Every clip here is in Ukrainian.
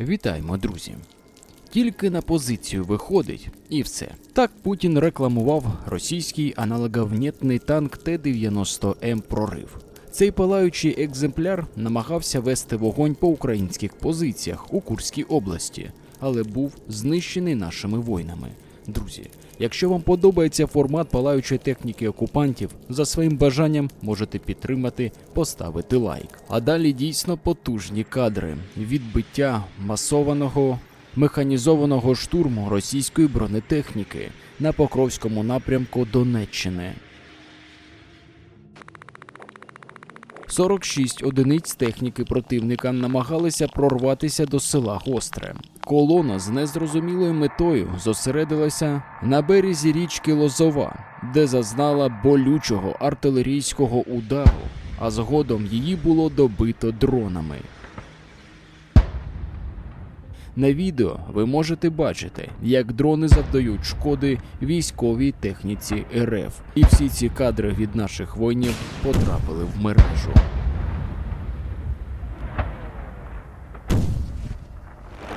Вітаємо, друзі! Тільки на позицію виходить, і все. Так Путін рекламував російський аналоговнітний танк Т-90М прорив. Цей палаючий екземпляр намагався вести вогонь по українських позиціях у Курській області, але був знищений нашими воїнами. Друзі, якщо вам подобається формат палаючої техніки окупантів, за своїм бажанням можете підтримати, поставити лайк. А далі дійсно потужні кадри відбиття масованого механізованого штурму російської бронетехніки на Покровському напрямку Донеччини. 46 одиниць техніки противника намагалися прорватися до села Гостре. Колона з незрозумілою метою зосередилася на березі річки Лозова, де зазнала болючого артилерійського удару, а згодом її було добито дронами. На відео ви можете бачити, як дрони завдають шкоди військовій техніці РФ. І всі ці кадри від наших воїнів потрапили в мережу.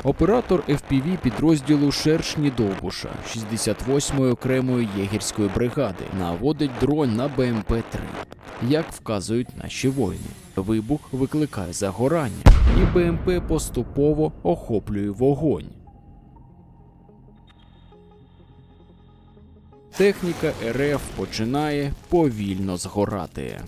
Оператор FPV підрозділу Шершні Довбуша 68-ї окремої єгерської бригади наводить дрон на БМП-3. Як вказують наші воїни, вибух викликає загорання, і БМП поступово охоплює вогонь. Техніка РФ починає повільно згорати.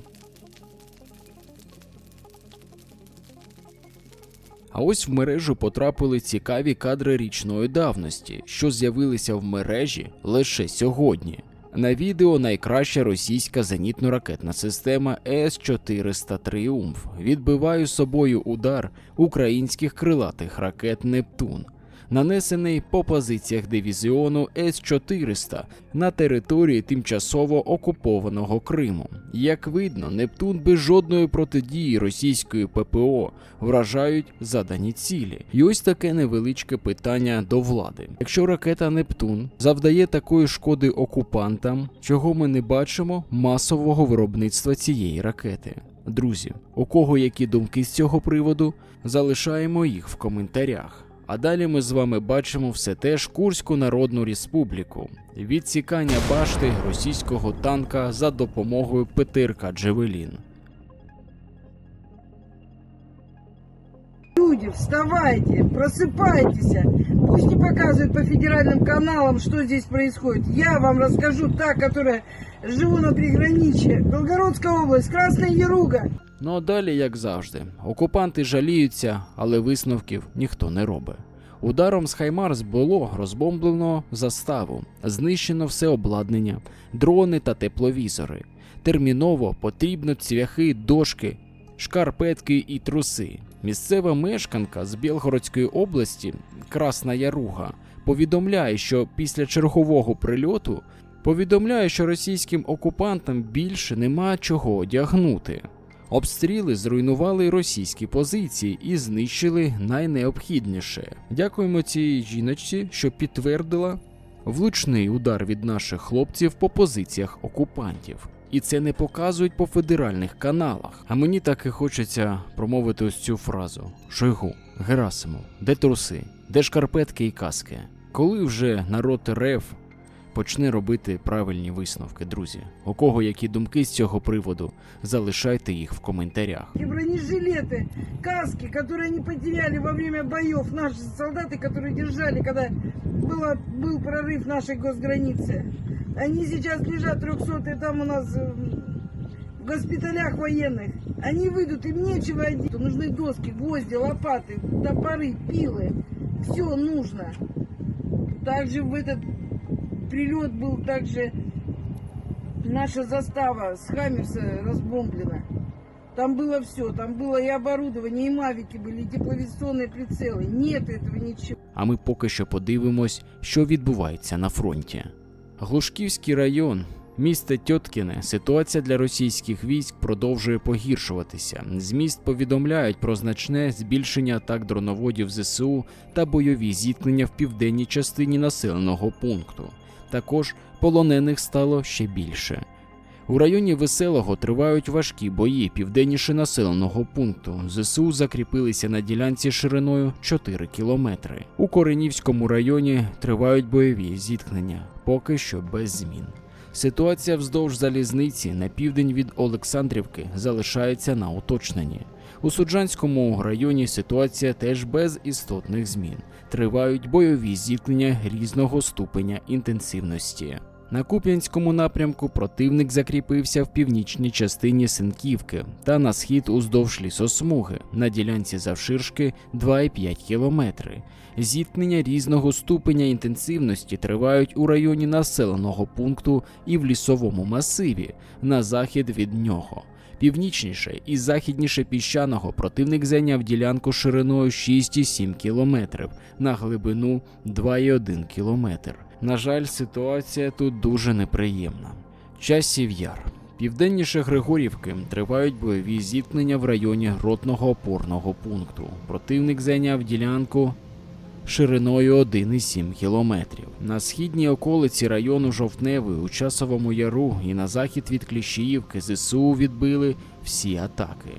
А ось в мережу потрапили цікаві кадри річної давності, що з'явилися в мережі лише сьогодні. На відео найкраща російська зенітно-ракетна система С-400 Тріумф відбиває собою удар українських крилатих ракет Нептун, нанесений по позиціях дивізіону С-400 на території тимчасово окупованого Криму. Як видно, Нептун без жодної протидії російської ППО вражають задані цілі. І ось таке невеличке питання до влади. Якщо ракета Нептун завдає такої шкоди окупантам, чого ми не бачимо масового виробництва цієї ракети. Друзі, у кого які думки з цього приводу, залишаємо їх в коментарях. А далі ми з вами бачимо все теж Курську Народну Республіку. Відсікання башти російського танка за допомогою ПТРК Джевелін. Люди, вставайте, просыпайтесь. Пусть не показывают по федеральным каналам, что здесь происходит. Я вам расскажу та, которая живу на приграничье. Белгородская область, Красная Яруга. Ну а далі, як завжди, окупанти жаліються, але висновків ніхто не робить. Ударом з Хаймарс було розбомблено заставу, знищено все обладнання, дрони та тепловізори. Терміново потрібно цвяхи, дошки, шкарпетки і труси. Місцева мешканка з Білгородської області, Красна Яруга, повідомляє, що після чергового прильоту повідомляє, що російським окупантам більше нема чого одягнути. Обстріли зруйнували російські позиції і знищили найнеобхідніше. Дякуємо цій жіночці, що підтвердила влучний удар від наших хлопців по позиціях окупантів. І це не показують по федеральних каналах. А мені так і хочеться промовити ось цю фразу: Шойгу, Герасимов, де труси, де шкарпетки і каски? Коли вже народ РФ почне робити правильні висновки, друзі? У кого які думки з цього приводу? Залишайте їх в коментарях. И бронежилеты, каски, которые они потеряли во время боев. Наши солдаты, которые держали, когда было, был прорыв нашей госграницы. Они сейчас лежат 300 там у нас э, в госпиталях военных. Они выйдут, им нечего одеть. Нужны доски, гвозди, лопаты, топоры, пилы. Все нужно. Также в этот прилет был также наша застава с Хаммерса разбомблена. Там было все, там было и оборудование, и мавики были, и тепловизионные прицелы. Нет этого ничего. А ми поки що подивимось, що відбувається на фронті. Глушківський район, місто Тьоткіне, ситуація для російських військ продовжує погіршуватися. З міст повідомляють про значне збільшення атак дроноводів ЗСУ та бойові зіткнення в південній частині населеного пункту. Також полонених стало ще більше. У районі Веселого тривають важкі бої південніше населеного пункту. ЗСУ закріпилися на ділянці шириною 4 кілометри. У Коренівському районі тривають бойові зіткнення, поки що без змін. Ситуація вздовж залізниці на південь від Олександрівки залишається на уточненні. У Суджанському районі ситуація теж без істотних змін. Тривають бойові зіткнення різного ступеня інтенсивності. На Куп'янському напрямку противник закріпився в північній частині Синківки та на схід уздовж лісосмуги на ділянці завширшки 2,5 кілометри. Зіткнення різного ступеня інтенсивності тривають у районі населеного пункту і в лісовому масиві на захід від нього. Північніше і західніше піщаного противник зайняв ділянку шириною 6,7 кілометрів на глибину 2,1 кілометр. На жаль, ситуація тут дуже неприємна. Часів яр. Південніше Григорівки тривають бойові зіткнення в районі гротного опорного пункту. Противник зайняв ділянку шириною 1,7 кілометрів. На східній околиці району Жовтневий у Часовому Яру і на захід від Кліщіївки ЗСУ відбили всі атаки.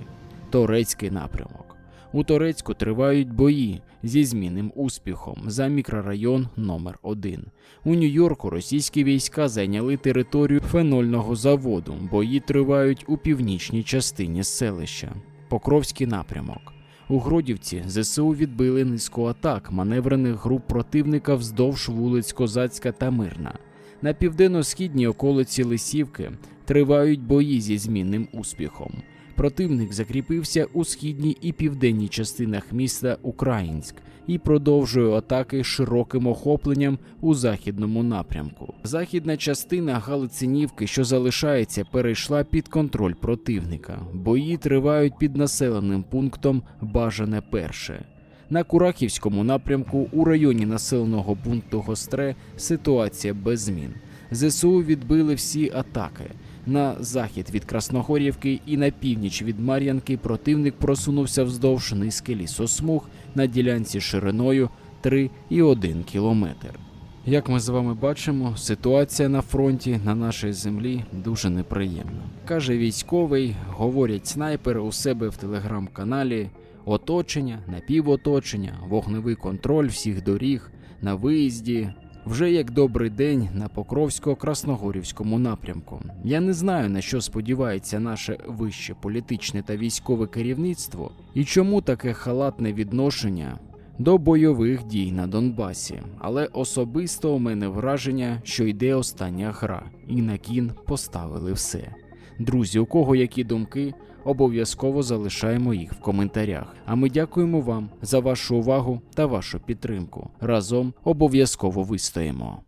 Торецький напрямок. У Торецьку тривають бої зі змінним успіхом за мікрорайон номер 1 У Нью-Йорку російські війська зайняли територію фенольного заводу. Бої тривають у північній частині селища. Покровський напрямок. У Гродівці ЗСУ відбили низку атак маневрених груп противника вздовж вулиць Козацька та Мирна. На південно-східній околиці Лисівки тривають бої зі змінним успіхом. Противник закріпився у східній і південній частинах міста Українськ і продовжує атаки широким охопленням у західному напрямку. Західна частина Галицинівки, що залишається, перейшла під контроль противника. Бої тривають під населеним пунктом Бажане Перше. На Курахівському напрямку у районі населеного пункту Гостре ситуація без змін. ЗСУ відбили всі атаки. На захід від Красногорівки і на північ від Мар'янки противник просунувся вздовж низки лісосмуг на ділянці шириною 3,1 кілометр. Як ми з вами бачимо, ситуація на фронті на нашій землі дуже неприємна. Каже військовий, говорять снайпери у себе в телеграм-каналі. Оточення, напівоточення, вогневий контроль всіх доріг на виїзді. Вже як добрий день на Покровсько-Красногорівському напрямку. Я не знаю на що сподівається наше вище політичне та військове керівництво, і чому таке халатне відношення до бойових дій на Донбасі. Але особисто у мене враження, що йде остання гра, і на кін поставили все. Друзі, у кого які думки, обов'язково залишаємо їх в коментарях. А ми дякуємо вам за вашу увагу та вашу підтримку. Разом обов'язково вистоїмо.